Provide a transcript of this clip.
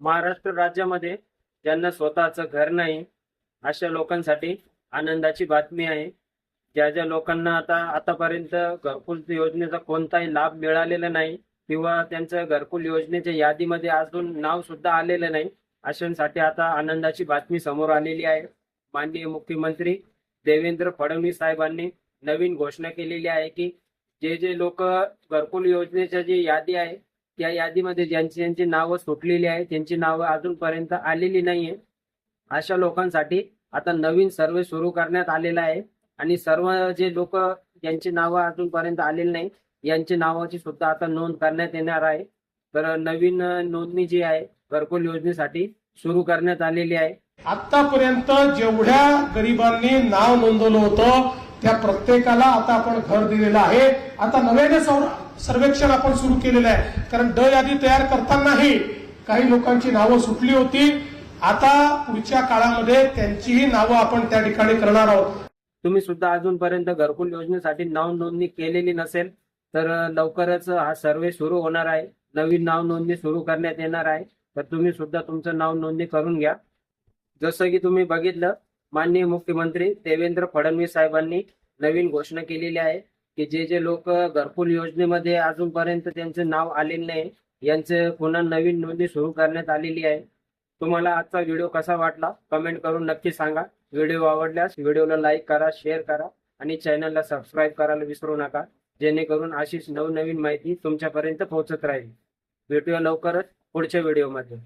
महाराष्ट्र राज्यामध्ये ज्यांना स्वतःचं घर नाही अशा लोकांसाठी आनंदाची बातमी आहे. ज्या ज्या लोकांना आता आतापर्यंत घरकुल योजनेचा कोणताही लाभ मिळालेला नाही किंवा त्यांचं घरकुल योजनेच्या यादीमध्ये अजून नाव सुद्धा आलेलं नाही अशांसाठी आता आनंदाची बातमी समोर आलेली आहे. माननीय मुख्यमंत्री देवेंद्र फडणवीस साहेबांनी नवीन घोषणा केलेली आहे की जे जे लोक घरकुल योजनेच्या जी यादी आहे या यादीमध्ये ज्यांची ज्यांची नावं सुटलेली आहेत त्यांची नावं अजूनपर्यंत आलेली नाहीये. अशा लोकांसाठी आता नवीन सर्वे सुरू करण्यात आलेला आहे आणि सर्व जे लोक ज्यांची नावं अजूनपर्यंत आलेली नाही यांची नावाची सुद्धा आता नोंद करण्यात येणार आहे. तर नवीन नोंदणी जी आहे घरकुल योजनेसाठी सुरू करण्यात आलेली आहे. आतापर्यंत जेवढ्या गरिबांनी नाव नोंदवलं होतं त्या प्रत्येकाला आता आपण घर दिलेलं आहे. आता नव्याने सर्वेक्षण आपण सुरू केलेलं आहे. कारण ड यादी तयार करतानाही काही लोकांची नावं सुटली होती. आता पुढच्या काळामध्ये त्यांचीही नावं आपण त्या ठिकाणी करणार आहोत. तुम्ही सुद्धा अजूनपर्यंत घरकुल योजनेसाठी नाव नोंदणी केलेली नसेल तर लवकरच हा सर्वे सुरू होणार आहे. नवीन नाव नोंदणी सुरू करण्यात येणार आहे. तर तुम्ही सुद्धा तुमचं नाव नोंदणी करून घ्या. जसं की तुम्ही बघितलं माननीय मुख्यमंत्री देवेंद्र फडणवीस साहेबांनी नवीन घोषणा केलेली आहे की जे जे लोक घरकुल योजनेमध्ये अजूनपर्यंत त्यांचे नाव आलेले नाही यांचे पुन्हा नवीन नोंदणी सुरू करण्यात आलेली आहे. तुम्हाला आजचा व्हिडिओ कसा वाटला? कमेंट करून नक्की सांगा. व्हिडिओ आवडल्यास व्हिडिओला लाईक करा शेअर करा आणि चॅनलला सबस्क्राईब करायला विसरू नका जेणेकरून अशीच नवनवीन माहिती तुमच्यापर्यंत पोहोचत राहील. भेटूया लवकरच पुढच्या व्हिडिओमध्ये.